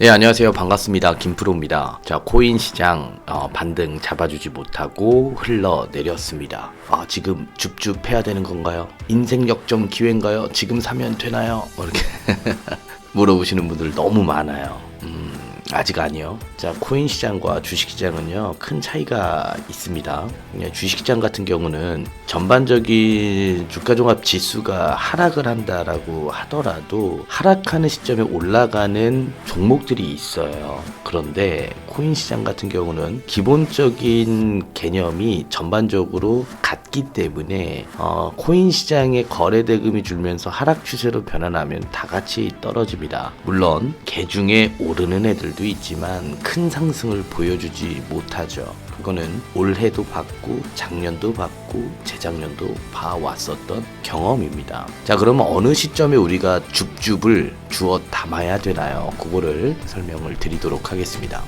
네, 안녕하세요. 반갑습니다. 김프로입니다. 자, 코인 시장 어, 반등 잡아주지 못하고 흘러내렸습니다. 아, 지금 줍줍 해야 되는 건가요? 인생 역전 기회인가요? 지금 사면 되나요? 뭐 이렇게 물어보시는 분들 너무 많아요. 음, 아직 아니요. 자, 코인 시장과 주식 시장은요, 큰 차이가 있습니다. 예, 주식 시장 같은 경우는 전반적인 주가 종합 지수가 하락을 한다라고 하더라도 하락하는 시점에 올라가는 종목들이 있어요. 그런데 코인 시장 같은 경우는 기본적인 개념이 전반적으로 같기 때문에 어, 코인 시장의 거래 대금이 줄면서 하락 추세로 변환하면 다 같이 떨어집니다. 물론 개중에 오르는 애들도 있지만 큰 상승을 보여주지 못하죠. 그거는 올해도 봤고 작년도 봤고 재작년도 봐왔었던 경험입니다. 자 그러면 어느 시점에 우리가 줍줍을 주어 담아야 되나요? 그거를 설명을 드리도록 하겠습니다.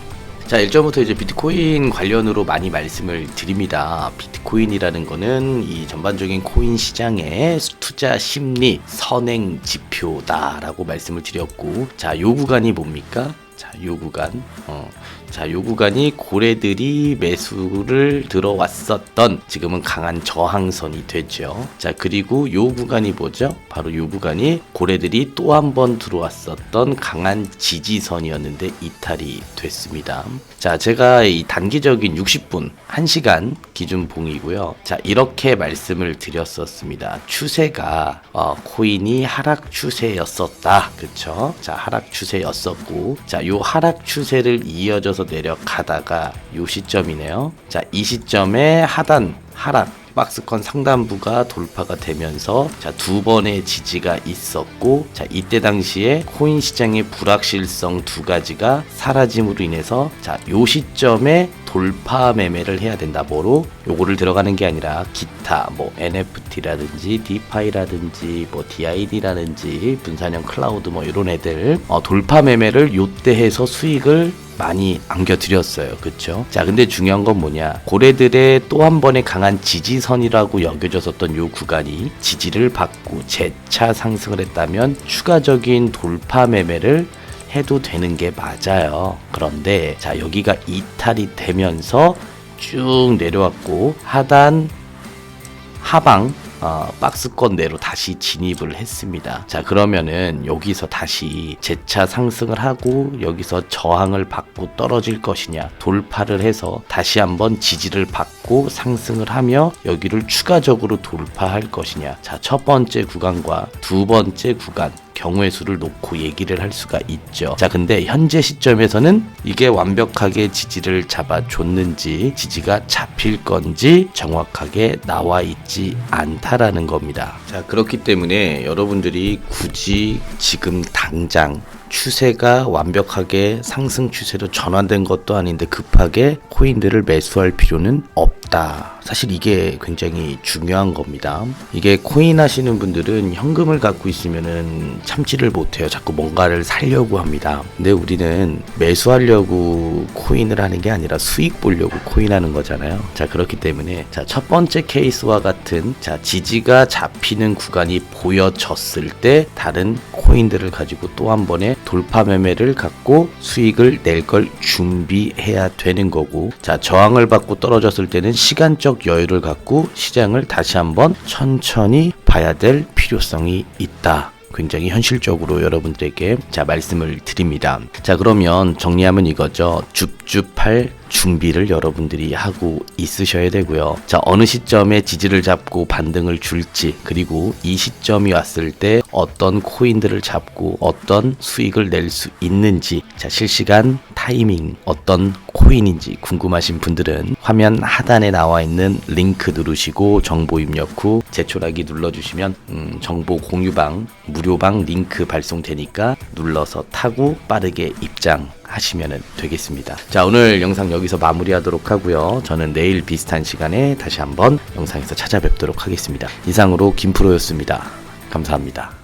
자, 일전부터 이제 비트코인 관련으로 많이 말씀을 드립니다. 비트코인이라는 거는 이 전반적인 코인 시장의 투자 심리 선행 지표다라고 말씀을 드렸고, 자, 요 구간이 뭡니까? 자, 요 구간, 어, 자, 요 구간이 고래들이 매수를 들어왔었던 지금은 강한 저항선이 되죠. 자, 그리고 요 구간이 뭐죠? 바로 요 구간이 고래들이 또 한 번 들어왔었던 강한 지지선이었는데 이탈이 됐습니다. 자, 제가 이 단기적인 60분, 1시간 기준 봉이고요. 자, 이렇게 말씀을 드렸었습니다. 추세가 어, 코인이 하락 추세였었다. 그쵸? 자, 하락 추세였었고, 자, 요 하락 추세를 이어져서 내려가다가 요 시점이네요. 자, 이 시점에 하단 하락 박스권 상단부가 돌파가 되면서 자 두 번의 지지가 있었고 자 이때 당시에 코인 시장의 불확실성 두 가지가 사라짐으로 인해서 자 요 시점에 돌파 매매를 해야 된다. 뭐로? 요거를 들어가는 게 아니라 기타 뭐 NFT라든지 디파이라든지 뭐 DID라든지 분산형 클라우드 뭐 이런 애들 어, 돌파 매매를 요때 해서 수익을 많이 안겨드렸어요. 그쵸? 자, 근데 중요한 건 뭐냐. 고래들의 또 한 번의 강한 지지선이라고 여겨졌었던 요 구간이 지지를 받고 재차 상승을 했다면 추가적인 돌파 매매를 해도 되는 게 맞아요. 그런데 자, 여기가 이탈이 되면서 쭉 내려왔고 하단 하방 어, 박스권 내로 다시 진입을 했습니다. 자 그러면은 여기서 다시 재차 상승을 하고 여기서 저항을 받고 떨어질 것이냐 돌파를 해서 다시 한번 지지를 받고 상승을 하며 여기를 추가적으로 돌파할 것이냐 자 첫 번째 구간과 두 번째 구간 경우의 수를 놓고 얘기를 할 수가 있죠. 자, 근데 현재 시점에서는 이게 완벽하게 지지를 잡아줬는지 지지가 잡힐 건지 정확하게 나와 있지 않다라는 겁니다. 자, 그렇기 때문에 여러분들이 굳이 지금 당장 추세가 완벽하게 상승 추세로 전환된 것도 아닌데 급하게 코인들을 매수할 필요는 없다. 사실 이게 굉장히 중요한 겁니다. 이게 코인 하시는 분들은 현금을 갖고 있으면은 참지를 못해요. 자꾸 뭔가를 살려고 합니다. 근데 우리는 매수하려고 코인을 하는 게 아니라 수익 보려고 코인 하는 거잖아요. 자 그렇기 때문에 자 첫 번째 케이스와 같은 자 지지가 잡히는 구간이 보여졌을 때 다른 코인들을 가지고 또 한 번에 돌파 매매를 갖고 수익을 낼 걸 준비해야 되는 거고 자 저항을 받고 떨어졌을 때는 시간적 여유를 갖고 시장을 다시 한번 천천히 봐야 될 필요성이 있다. 굉장히 현실적으로 여러분들에게 자 말씀을 드립니다. 자 그러면 정리하면 이거죠. 줍줍할 준비를 여러분들이 하고 있으셔야 되고요. 자, 어느 시점에 지지를 잡고 반등을 줄지, 그리고 이 시점이 왔을 때 어떤 코인들을 잡고 어떤 수익을 낼 수 있는지, 자, 실시간 타이밍, 어떤 코인인지 궁금하신 분들은 화면 하단에 나와 있는 링크 누르시고 정보 입력 후 제초라기 눌러주시면 음, 정보 공유방 무료방 링크 발송되니까 눌러서 타고 빠르게 입장 하시면 되겠습니다. 자, 오늘 영상 여기서 마무리하도록 하고요. 저는 내일 비슷한 시간에 다시 한번 영상에서 찾아뵙도록 하겠습니다. 이상으로 김프로였습니다. 감사합니다.